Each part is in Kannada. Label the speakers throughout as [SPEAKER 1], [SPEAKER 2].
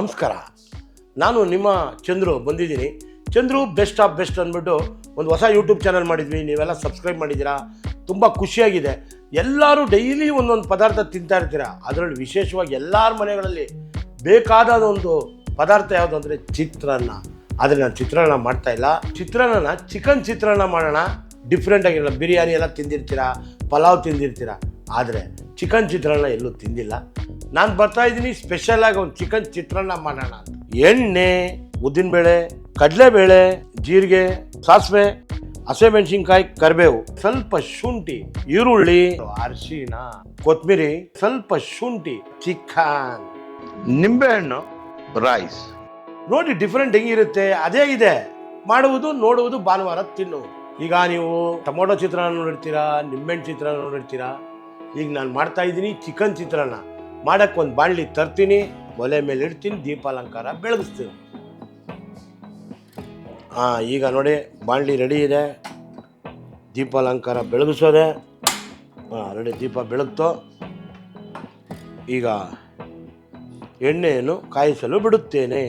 [SPEAKER 1] ನಮಸ್ಕಾರ. ನಾನು ನಿಮ್ಮ ಚಂದ್ರು, ಬಂದಿದ್ದೀನಿ. ಚಂದ್ರು ಬೆಸ್ಟ್ ಆಫ್ ಬೆಸ್ಟ್ ಅಂದ್ಬಿಟ್ಟು ಒಂದು ಹೊಸ ಯೂಟ್ಯೂಬ್ ಚಾನಲ್ ಮಾಡಿದ್ವಿ. ನೀವೆಲ್ಲ ಸಬ್ಸ್ಕ್ರೈಬ್ ಮಾಡಿದ್ದೀರಾ? ತುಂಬ ಖುಷಿಯಾಗಿದೆ. ಎಲ್ಲರೂ ಡೈಲಿ ಒಂದೊಂದು ಪದಾರ್ಥ ತಿಂತಾ ಇರ್ತೀರ? ಅದರಲ್ಲಿ ವಿಶೇಷವಾಗಿ ಎಲ್ಲರ ಮನೆಗಳಲ್ಲಿ ಬೇಕಾದ ಒಂದು ಪದಾರ್ಥ ಯಾವುದು ಅಂದರೆ ಚಿತ್ರಾನ್ನ. ಆದರೆ ನಾನು ಚಿತ್ರಾನ್ನ ಮಾಡ್ತಾ ಇಲ್ಲ. ಚಿತ್ರಾನ್ನ ಚಿಕನ್ ಚಿತ್ರಾನ್ನ ಮಾಡೋಣ. ಡಿಫ್ರೆಂಟ್ ಆಗಿರಲ್ಲ. ಬಿರಿಯಾನಿ ಎಲ್ಲ ತಿಂದಿರ್ತೀರಾ? ಪಲಾವ್ ತಿಂದಿರ್ತೀರಾ? ಆದರೆ ಚಿಕನ್ ಚಿತ್ರಾನ್ನ ಎಲ್ಲೂ ತಿಂದಿಲ್ಲ. ನಾನು ಬರ್ತಾ ಇದ್ದೀನಿ ಸ್ಪೆಷಲ್ ಆಗಿ ಒಂದು ಚಿಕನ್ ಚಿತ್ರಾನ್ನ ಮಾಡೋಣ ಅಂತ. ಎಣ್ಣೆ ಉದ್ದಿನಬೇಳೆ ಕಡಲೆಬೇಳೆ ಜೀರಿಗೆ ಸಾಸಿವೆ ಹಸಿಮೆಣಸಿನ್ಕಾಯಿ ಕರಿಬೇವು ಸ್ವಲ್ಪ ಶುಂಠಿ ಈರುಳ್ಳಿ ಅರಿಶಿನ ಕೊತ್ತಂಬರಿ ಸ್ವಲ್ಪ ಶುಂಠಿ ಚಿಕನ್
[SPEAKER 2] ನಿಂಬೆಹಣ್ಣು ರೈಸ್
[SPEAKER 1] ನೋಡಿ ಡಿಫ್ರೆಂಟ್ ಹೆಂಗಿರುತ್ತೆ ಅದೇ ಇದೆ. ಮಾಡುವುದು ನೋಡುವುದು ಭಾನುವಾರ ತಿನ್ನುವುದು. ಈಗ ನೀವು ಟೊಮೊಟೊ ಚಿತ್ರಾನ್ನ ನೋಡಿರ್ತೀರಾ ನಿಂಬೆಹಣ್ಣು ಚಿತ್ರಾನ್ನ ನೋಡಿರ್ತೀರಾ ಈಗ ನಾನು ಮಾಡ್ತಾ ಇದ್ದೀನಿ ಚಿಕನ್ ಚಿತ್ರಾನ್ನ. ಮಾಡಕ್ಕೆ ಒಂದು ಬಾಣಲಿ ತರ್ತೀನಿ, ಒಲೆ ಮೇಲೆ ಇಡ್ತೀನಿ, ದೀಪಾಲಂಕಾರ ಬೆಳಗಿಸ್ತೀನಿ. ಹಾಂ ಈಗ ನೋಡಿ ಬಾಣಲಿ ರೆಡಿ ಇದೆ. ದೀಪಾಲಂಕಾರ ಬೆಳಗಿಸೋದೆ. ಹಾಂ ರೆಡಿ, ದೀಪ ಬೆಳಗ್ತು. ಈಗ ಎಣ್ಣೆಯನ್ನು ಕಾಯಿಸಲು ಬಿಡುತ್ತೇನೆ.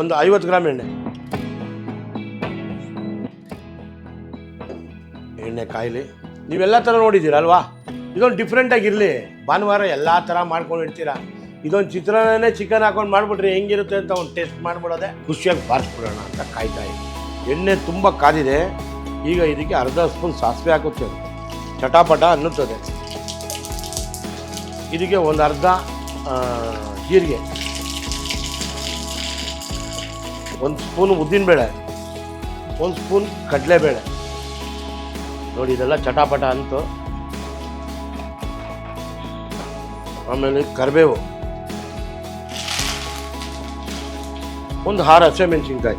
[SPEAKER 1] ಒಂದು ಐವತ್ತು ಗ್ರಾಮ್ ಎಣ್ಣೆ. ಎಣ್ಣೆ ಕಾಯಿಲಿ. ನೀವೆಲ್ಲ ಥರ ನೋಡಿದ್ದೀರಾ ಅಲ್ವಾ? ಇದೊಂದು ಡಿಫ್ರೆಂಟ್ ಆಗಿರಲಿ. ಭಾನುವಾರ ಎಲ್ಲ ಥರ ಮಾಡ್ಕೊಂಡು ಇಡ್ತೀರಾ? ಇದೊಂದು ಚಿತ್ರಾನ್ನನೇ ಚಿಕನ್ ಹಾಕೊಂಡು ಮಾಡಿಬಿಟ್ರೆ ಹೆಂಗಿರುತ್ತೆ ಅಂತ ಒಂದು ಟೇಸ್ಟ್ ಮಾಡಿಬಿಡೋದೆ. ಖುಷಿಯಾಗಿ ಬಾರಿಸ್ಬಿಡೋಣ ಅಂತ ಕಾಯ್ತಾ ಇದ್ದೀನಿ. ಎಣ್ಣೆ ತುಂಬ ಕಾದಿದೆ. ಈಗ ಇದಕ್ಕೆ ಅರ್ಧ ಸ್ಪೂನ್ ಸಾಸಿವೆ ಹಾಕುತ್ತೆ. ಚಟಾಪಟ ಅನ್ನುತ್ತದೆ. ಇದಕ್ಕೆ ಒಂದು ಅರ್ಧ ಜೀರಿಗೆ. ಒಂದು ಸ್ಪೂನ್ ಉದ್ದಿನಬೇಳೆ. ಒಂದು ಸ್ಪೂನ್ ಕಡಲೆಬೇಳೆ. ನೋಡಿ ಇದೆಲ್ಲ ಚಟಾಪಟ ಅಂತು. ಆಮೇಲೆ ಕರಿಬೇವು. ಒಂದು ಹಾರ ಹಸಿಮೆಣಸಿನ್ಕಾಯಿ.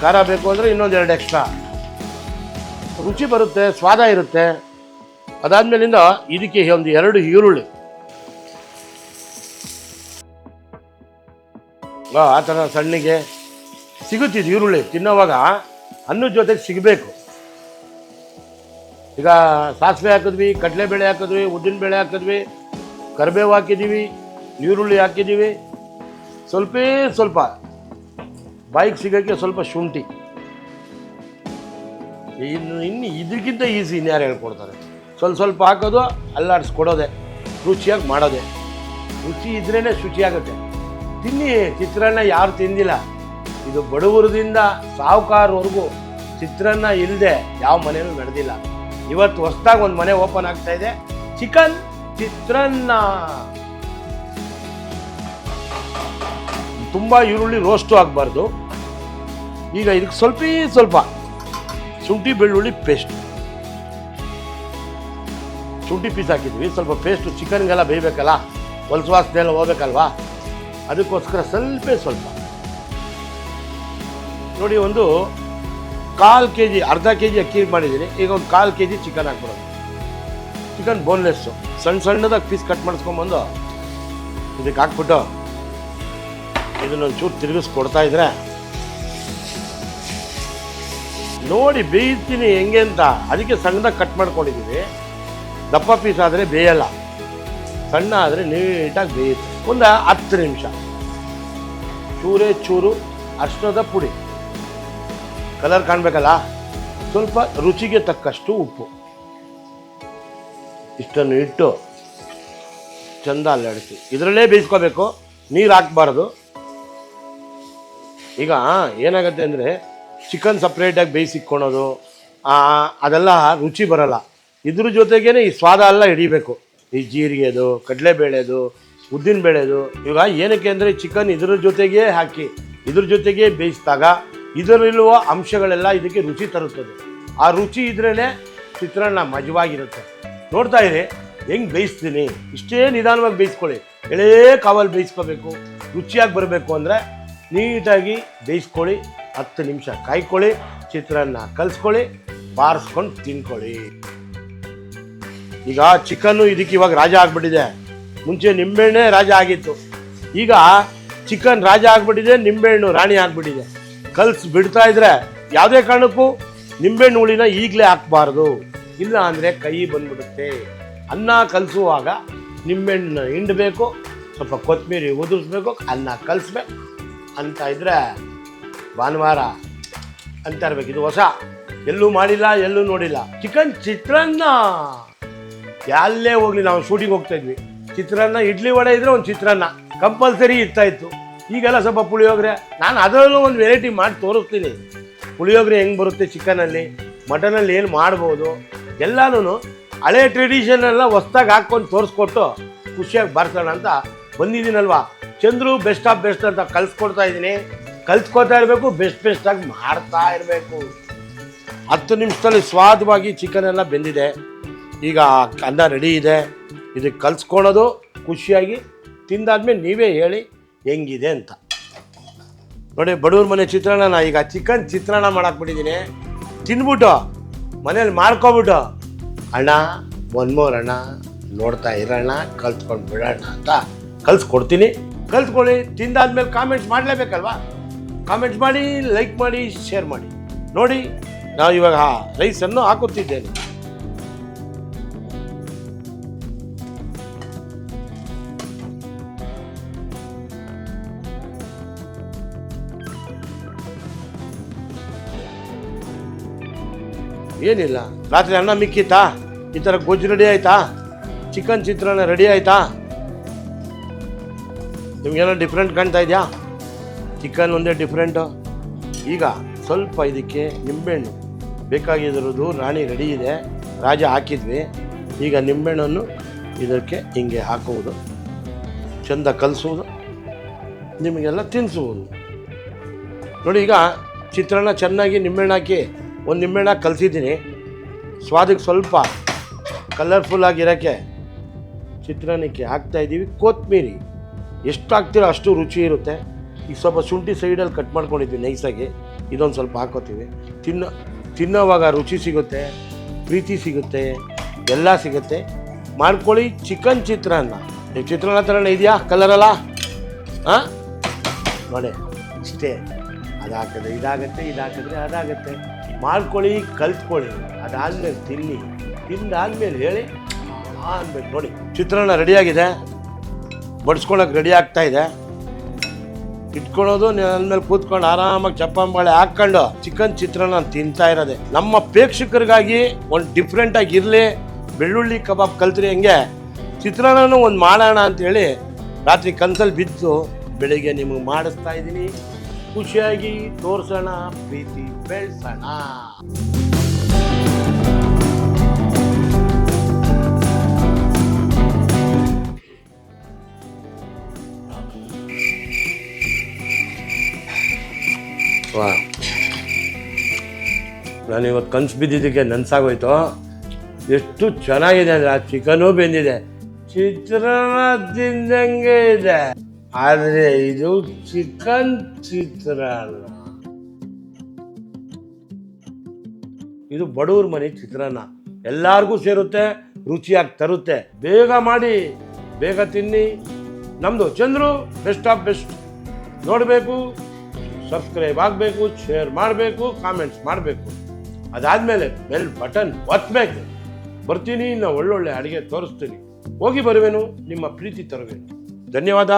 [SPEAKER 1] ಖಾರ ಬೇಕು ಅಂದರೆ ಇನ್ನೊಂದು ಎರಡು ಎಕ್ಸ್ಟ್ರಾ ರುಚಿ ಬರುತ್ತೆ ಸ್ವಾದ ಇರುತ್ತೆ. ಅದಾದ್ಮೇಲಿಂದ ಇದಕ್ಕೆ ಒಂದು ಎರಡು ಈರುಳ್ಳಿ. ಆ, ಥರ ಸಣ್ಣಗೆ ಸಿಗುತ್ತಿದ್ದು ಈರುಳ್ಳಿ. ತಿನ್ನೋವಾಗ ಅನ್ನದ ಜೊತೆಗೆ ಸಿಗಬೇಕು. ಈಗ ಸಾಸಿವೆ ಹಾಕಿದ್ವಿ, ಕಡಲೆಬೇಳೆ ಹಾಕಿದ್ವಿ, ಉದ್ದಿನ ಬೇಳೆ ಹಾಕಿದ್ವಿ, ಕರಿಬೇವು ಹಾಕಿದ್ದೀವಿ, ಈರುಳ್ಳಿ ಹಾಕಿದ್ದೀವಿ. ಸ್ವಲ್ಪೇ ಸ್ವಲ್ಪ, ಬಾಯಿಗೆ ಸಿಗೋಕ್ಕೆ ಸ್ವಲ್ಪ ಶುಂಠಿ. ಇನ್ನು ಇನ್ನು ಇದಕ್ಕಿಂತ ಈಸಿ ಇನ್ಯಾರು ಹೇಳ್ಕೊಡ್ತಾರೆ? ಸ್ವಲ್ಪ ಸ್ವಲ್ಪ ಹಾಕೋದು, ಅಲ್ಲಾಡಿಸ್ಕೊಡೋದೆ, ರುಚಿಯಾಗಿ ಮಾಡೋದೆ. ರುಚಿ ಇದ್ರೇ ಶುಚಿಯಾಗುತ್ತೆ ತಿನ್ನಿ, ಚಿತ್ರಾನ್ನ ಯಾರು ತಿಂದಿಲ್ಲ. ಇದು ಬಡವರದಿಂದ ಸಾಹುಕಾರವರೆಗೂ ಚಿತ್ರಾನ್ನ ಇಲ್ಲದೆ ಯಾವ ಮನೆಯೂ ನಡೆದಿಲ್ಲ. ಇವತ್ತು ಹೊಸದಾಗಿ ಒಂದು ಮನೆ ಓಪನ್ ಆಗ್ತಾ ಇದೆ. ಚಿಕನ್ ಚಿತ್ರಾನ್ನ. ತುಂಬ ಈರುಳ್ಳಿ ರೋಸ್ಟು ಆಗಬಾರ್ದು. ಈಗ ಇದಕ್ಕೆ ಸ್ವಲ್ಪ ಸ್ವಲ್ಪ ಶುಂಠಿ ಬೆಳ್ಳುಳ್ಳಿ ಪೇಸ್ಟ್ ಶುಂಠಿ ಪೀಸ್ ಹಾಕಿದ್ವಿ. ಸ್ವಲ್ಪ ಪೇಸ್ಟು ಚಿಕನ್ಗೆಲ್ಲ ಬೇಯಬೇಕಲ್ಲ? ಹೊಲಸು ವಾಸನೆ ಎಲ್ಲ ಹೋಗ್ಬೇಕಲ್ವಾ? ಅದಕ್ಕೋಸ್ಕರ ಸ್ವಲ್ಪ ಸ್ವಲ್ಪ. ನೋಡಿ ಒಂದು ಕಾಲು ಕೆ ಜಿ ಅರ್ಧ ಕೆ ಜಿ ಅಕ್ಕಿ ಮಾಡಿದ್ದೀನಿ. ಈಗ ಒಂದು ಕಾಲು ಕೆ ಜಿ ಚಿಕನ್ ಹಾಕ್ಬಿಡೋದು. ಚಿಕನ್ ಬೋನ್ಲೆಸ್ಸು ಸಣ್ಣ ಸಣ್ಣದಾಗಿ ಪೀಸ್ ಕಟ್ ಮಾಡಿಸ್ಕೊಂಬಂದು ಇದಕ್ಕೆ ಹಾಕ್ಬಿಟ್ಟು ಇದನ್ನೊಂಚೂರು ತಿರುಗಿಸ್ಕೊಡ್ತಾ ಇದ್ರೆ ನೋಡಿ ಬೇಯ್ತೀನಿ ಹೆಂಗೆ ಅಂತ. ಅದಕ್ಕೆ ಸಣ್ಣದಾಗಿ ಕಟ್ ಮಾಡ್ಕೊಂಡಿದ್ದೀವಿ ದಪ್ಪ ಪೀಸ್ ಆದರೆ ಬೇಯಲ್ಲ. ಸಣ್ಣ ಆದರೆ ನೀಟಾಗಿ ಬೇಯುತ್ತೆ. ಒಂದು ಹತ್ತು ನಿಮಿಷ. ಚೂರೇ ಚೂರು ಅರ್ಶನದ ಪುಡಿ. ಕಲರ್ ಕಾಣಬೇಕಲ್ಲ? ಸ್ವಲ್ಪ ರುಚಿಗೆ ತಕ್ಕಷ್ಟು ಉಪ್ಪು. ಇಷ್ಟನ್ನು ಇಟ್ಟು ಚಂದ ಅಲ್ಲಾಡಿಸಿ. ಇದರಲ್ಲೇ ಬೇಯಿಸ್ಕೋಬೇಕು. ನೀರು ಹಾಕ್ಬಾರ್ದು. ಈಗ ಏನಾಗುತ್ತೆ ಅಂದರೆ ಚಿಕನ್ ಸಪ್ರೇಟಾಗಿ ಬೇಯಿಸಿಕ್ಕೊಳೋದು ಅದೆಲ್ಲ ರುಚಿ ಬರಲ್ಲ. ಇದ್ರ ಜೊತೆಗೇನೆ ಈ ಸ್ವಾದ ಎಲ್ಲ ಹಿಡಿಬೇಕು. ಈ ಜೀರಿಗೆದು, ಕಡಲೆಬೇಳೆದು ಉದ್ದಿನ ಬೇಳೆದು ಇವಾಗ ಏನಕ್ಕೆ ಅಂದರೆ ಚಿಕನ್ ಇದ್ರ ಜೊತೆಗೇ ಹಾಕಿ, ಇದ್ರ ಜೊತೆಗೆ ಬೇಯಿಸಿದಾಗ ಇದರಲ್ಲಿರುವ ಅಂಶಗಳೆಲ್ಲ ಇದಕ್ಕೆ ರುಚಿ ತರುತ್ತದೆ. ಆ ರುಚಿ ಇದ್ರೇ ಚಿತ್ರಾನ್ನ ಮಜವಾಗಿರುತ್ತೆ. ನೋಡ್ತಾ ಇರಿ, ಹೆಂಗೆ ಬೇಯಿಸ್ತೀನಿ? ಇಷ್ಟೇ ನಿಧಾನವಾಗಿ ಬೇಯಿಸ್ಕೊಳ್ಳಿ. ಎಳೇ ಕಾವಲ್ಲಿ ಬೇಯಿಸ್ಕೋಬೇಕು. ರುಚಿಯಾಗಿ ಬರಬೇಕು ಅಂದರೆ ನೀಟಾಗಿ ಬೇಯಿಸ್ಕೊಳ್ಳಿ. ಹತ್ತು ನಿಮಿಷ ಕಾಯ್ಕೊಳ್ಳಿ, ಚಿತ್ರಾನ್ನ ಕಲಿಸ್ಕೊಳ್ಳಿ, ಬಾರಿಸ್ಕೊಂಡು ತಿನ್ಕೊಳ್ಳಿ. ಈಗ ಚಿಕನ್ನು ಇದಕ್ಕೆ ಇವಾಗ ರಾಜ ಆಗಿಬಿಟ್ಟಿದೆ. ಮುಂಚೆ ನಿಂಬೆಹಣ್ಣೆ ರಾಜ ಆಗಿತ್ತು. ಈಗ ಚಿಕನ್ ರಾಜ ಆಗಿಬಿಟ್ಟಿದೆ, ನಿಂಬೆಹಣ್ಣು ರಾಣಿ ಆಗ್ಬಿಟ್ಟಿದೆ. ಕಲ್ಸಿ ಬಿಡ್ತಾ ಇದ್ರೆ ಯಾವುದೇ ಕಾರಣಕ್ಕೂ ನಿಂಬೆಹಣ್ಣು ಹುಳಿನ ಈಗಲೇ ಹಾಕ್ಬಾರ್ದು. ಇಲ್ಲ ಅಂದರೆ ಕೈ ಬಂದ್ಬಿಡುತ್ತೆ. ಅನ್ನ ಕಲಿಸುವಾಗ ನಿಂಬೆಹಣ್ಣು ಹಿಂಡಬೇಕು, ಸ್ವಲ್ಪ ಕೊತ್ತಂಬರಿ ಉದುರಿಸ್ಬೇಕು, ಅನ್ನ ಕಲಿಸ್ಬೇಕು. ಅಂತ ಇದ್ರೆ ಭಾನುವಾರ ಅಂತ ಇರ್ಬೇಕು. ಇದು ಹೊಸ. ಎಲ್ಲೂ ಮಾಡಿಲ್ಲ, ಎಲ್ಲೂ ನೋಡಿಲ್ಲ. ಚಿಕನ್ ಚಿತ್ರಾನ್ನ. ಎಲ್ಲೇ ಹೋಗ್ಲಿ, ನಾವು ಶೂಟಿಂಗ್ ಹೋಗ್ತಾ ಇದ್ವಿ. ಚಿತ್ರಾನ್ನ, ಇಡ್ಲಿ ವಡೆ ಇದ್ರೆ ಒಂದು ಚಿತ್ರಾನ್ನ. ಕಂಪಲ್ಸರಿ ಇರ್ತಾ ಇತ್ತು. ಈಗೆಲ್ಲ ಸ್ವಲ್ಪ ಪುಳಿಯೋಗರೆ. ನಾನು ಅದರಲ್ಲೂ ಒಂದು ವೆರೈಟಿ ಮಾಡಿ ತೋರಿಸ್ತೀನಿ. ಪುಳಿಯೋಗರೆ ಹೆಂಗೆ ಬರುತ್ತೆ ಚಿಕನಲ್ಲಿ, ಮಟನಲ್ಲಿ ಏನು ಮಾಡ್ಬೋದು ಎಲ್ಲನೂ ಹಳೆ ಟ್ರೆಡಿಷನ್ ಎಲ್ಲ ಹೊಸ್ದಾಗಿ ಹಾಕ್ಕೊಂಡು ತೋರಿಸ್ಕೊಟ್ಟು ಖುಷಿಯಾಗಿ ಬರ್ಸೋಣ ಅಂತ ಬಂದಿದ್ದೀನಲ್ವಾ? ಚಂದ್ರು ಬೆಸ್ಟ್ ಆಫ್ ಬೆಸ್ಟ್ ಅಂತ ಕಲ್ಸ್ಕೊಡ್ತಾ ಇದ್ದೀನಿ. ಕಲ್ಸ್ಕೊತಾ ಇರಬೇಕು ಬೆಸ್ಟ್ ಬೆಸ್ಟಾಗಿ ಮಾಡ್ತಾ ಇರಬೇಕು. ಹತ್ತು ನಿಮಿಷದಲ್ಲಿ ಸ್ವಾದವಾಗಿ ಚಿಕನ್ ಎಲ್ಲ ಬೆಂದಿದೆ. ಈಗ ಅನ್ನ ರೆಡಿ ಇದೆ. ಇದಕ್ಕೆ ಕಲ್ಸ್ಕೊಳೋದು ಖುಷಿಯಾಗಿ ತಿಂದಾದ್ಮೇಲೆ ನೀವೇ ಹೇಳಿ. ಹೆಂಗಿದೆ ಅಂತ. ನೋಡಿ, ಬಡವ್ರ ಮನೆ ಚಿತ್ರಾನ್ನ ನಾ ಈಗ ಚಿಕನ್ ಚಿತ್ರಾನ್ನ ಮಾಡಾಕ್ಬಿಟ್ಟಿದ್ದೀನಿ ತಿಂದ್ಬಿಟ್ಟು ಮನೇಲಿ ಮಾಡ್ಕೊಬಿಟ್ಟು. ಅಣ್ಣ ಒನ್ ಮೋರ್ ಅಣ್ಣ ನೋಡ್ತಾ ಇರೋಣ ಕಲ್ತ್ಕೊಂಡು ಬಿಡೋಣ ಅಂತ ಕಲ್ಸ್ಕೊಡ್ತೀನಿ. ಕಲ್ತ್ಕೊಳ್ಳಿ, ತಿಂದಾದ್ಮೇಲೆ ಕಾಮೆಂಟ್ಸ್ ಮಾಡಲೇಬೇಕಲ್ವಾ? ಕಾಮೆಂಟ್ಸ್ ಮಾಡಿ ಲೈಕ್ ಮಾಡಿ ಶೇರ್ ಮಾಡಿ. ನೋಡಿ, ನಾವು ಇವಾಗ ರೈಸನ್ನು ಹಾಕುತ್ತಿದ್ದೇನೆ ಏನಿಲ್ಲ. ರಾತ್ರಿ ಅನ್ನ ಮಿಕ್ಕಿತ್ತಾ? ಈ ಥರ ಗೊಜ್ಜು ರೆಡಿ ಆಯ್ತಾ? ಚಿಕನ್ ಚಿತ್ರಾನ್ನ ರೆಡಿ ಆಯ್ತಾ? ನಿಮ್ಗೇನೋ ಡಿಫ್ರೆಂಟ್ ಕಾಣ್ತಾ ಇದೆಯಾ? ಚಿಕನ್ ಒಂದೇ ಡಿಫ್ರೆಂಟು ಈಗ ಸ್ವಲ್ಪ ಇದಕ್ಕೆ ನಿಂಬೆಹಣ್ಣು. ಬೇಕಾಗಿರೋದು ರಾಣಿ ರೆಡಿ ಇದೆ. ರಾಜ ಹಾಕಿದ್ವಿ. ಈಗ ನಿಂಬೆಹಣ್ಣನ್ನು ಇದಕ್ಕೆ ಹಿಂಗೆ ಹಾಕುವುದು. ಚೆಂದ ಕಲಿಸುವುದು. ನಿಮಗೆಲ್ಲ ತಿನ್ನಿಸುವುದು ನೋಡಿ ಈಗ ಚಿತ್ರಾನ್ನ ಚೆನ್ನಾಗಿ ನಿಂಬೆಹಣ್ಣು ಹಾಕಿ. ಒಂದು ನಿಂಬೆಹಣ್ಣ ಕಲಿಸಿದ್ದೀನಿ. ಸ್ವಾದಕ್ಕೆ ಸ್ವಲ್ಪ ಕಲರ್ಫುಲ್ ಆಗಿರೋಕ್ಕೆ ಚಿತ್ರಾನ್ನಕ್ಕೆ ಹಾಕ್ತಾ ಇದ್ದೀವಿ ಕೊತ್ತಂಬರಿ ಎಷ್ಟು ಹಾಕ್ತೀರೋ ಅಷ್ಟು ರುಚಿ ಇರುತ್ತೆ. ಈಗ ಸ್ವಲ್ಪ ಶುಂಠಿ ಸೈಡಲ್ಲಿ ಕಟ್ ಮಾಡ್ಕೊಂಡಿದ್ವಿ ನೈಸಾಗಿ ಇದೊಂದು ಸ್ವಲ್ಪ ಹಾಕೋತೀವಿ. ತಿನ್ನೋ, ತಿನ್ನೋವಾಗ ರುಚಿ ಸಿಗುತ್ತೆ, ಪ್ರೀತಿ ಸಿಗುತ್ತೆ, ಎಲ್ಲ ಸಿಗುತ್ತೆ. ಮಾಡ್ಕೊಳ್ಳಿ ಚಿಕನ್ ಚಿತ್ರಾನ್ನ. ನೀವು ಚಿತ್ರಾನ್ನ ಥರನೇ ಇದೆಯಾ? ಕಲರಲ್ಲ ಹಾಂ ನೋಡಿ, ಇಷ್ಟೇ. ಅದು ಇದಾಗುತ್ತೆ ಹಾಕಿದ್ರೆ ಅದಾಗತ್ತೆ. ಮಾಡ್ಕೊಳ್ಳಿ, ಕಲ್ತ್ಕೊಳ್ಳಿ, ಅದಾದ್ಮೇಲೆ ತಿನ್ನಿ, ತಿಂದಾದ್ಮೇಲೆ ಹೇಳಿ ಅನ್ಬೇಕು ನೋಡಿ. ಚಿತ್ರಾನ್ನ ರೆಡಿಯಾಗಿದೆ. ಬಡಿಸ್ಕೊಳಕ್ಕೆ ರೆಡಿ ಆಗ್ತಾ ಇದೆ. ಇಟ್ಕೊಳ್ಳೋದು ಮೇಲೆ ಕೂತ್ಕೊಂಡು ಆರಾಮಾಗಿ ಚಪ್ಪಂಬಾಳೆ ಹಾಕ್ಕೊಂಡು ಚಿಕನ್ ಚಿತ್ರಾನ್ನ ತಿಂತಾ ಇರೋದೆ. ನಮ್ಮ ಪ್ರೇಕ್ಷಕರಿಗಾಗಿ ಒಂದು ಡಿಫ್ರೆಂಟ್ ಆಗಿ ಇರಲಿ. ಬೆಳ್ಳುಳ್ಳಿ ಕಬಾಬ್ ಕಲ್ತ್ರಿ ಹಂಗೆ? ಚಿತ್ರಾನ್ನನೂ ಒಂದು ಮಾಡೋಣ ಅಂತೇಳಿ ರಾತ್ರಿ ಕನ್ಸಲ್ಲಿ ಬಿದ್ದು ಬೆಳಿಗ್ಗೆ ನಿಮಗೆ ಮಾಡಿಸ್ತಾ ಇದ್ದೀನಿ. ಖುಷಿಯಾಗಿ ತೋರಿಸೋಣ, ಪ್ರೀತಿ ಬೆಳೆಸೋಣ. ವಾಹ್ ನಾನು ಇವತ್ತು ಕನ್ಸು ಬಿದ್ದಿದ್ದಕ್ಕೆ ನನ್ಸಾಗೋಯ್ತು. ಎಷ್ಟು ಚೆನ್ನಾಗಿದೆ ಅಂದರೆ ಆ ಚಿಕನೂ ಬೆಂದಿದೆ. ಚಿತ್ರಾನ್ನ ತಿಂದಂಗೆ ಇದೆ. ಆದರೆ ಇದು ಚಿಕನ್ ಚಿತ್ರಾನ್ನ ಇದು ಬಡವ್ರ ಮನೆ ಚಿತ್ರಾನ್ನ. ಎಲ್ಲಾರ್ಗೂ ಸೇರುತ್ತೆ, ರುಚಿಯಾಗಿ ತರುತ್ತೆ. ಬೇಗ ಮಾಡಿ, ಬೇಗ ತಿನ್ನಿ. ನಮ್ಮದು ಚಂದ್ರು ಬೆಸ್ಟ್ ಆಫ್ ಬೆಸ್ಟ್ ನೋಡಬೇಕು ಸಬ್ಸ್ಕ್ರೈಬ್ ಆಗಬೇಕು ಶೇರ್ ಮಾಡಬೇಕು ಕಾಮೆಂಟ್ಸ್ ಮಾಡಬೇಕು. ಅದಾದಮೇಲೆ ಬೆಲ್ ಬಟನ್ ಒತ್ತಬೇಕು ಬರ್ತೀನಿ, ಇನ್ನು ಒಳ್ಳೊಳ್ಳೆ ಅಡುಗೆ ತೋರಿಸ್ತೀನಿ. ಹೋಗಿ ಬರುವೆನು, ನಿಮ್ಮ ಪ್ರೀತಿ ತರುವೆನು. ಧನ್ಯವಾದ.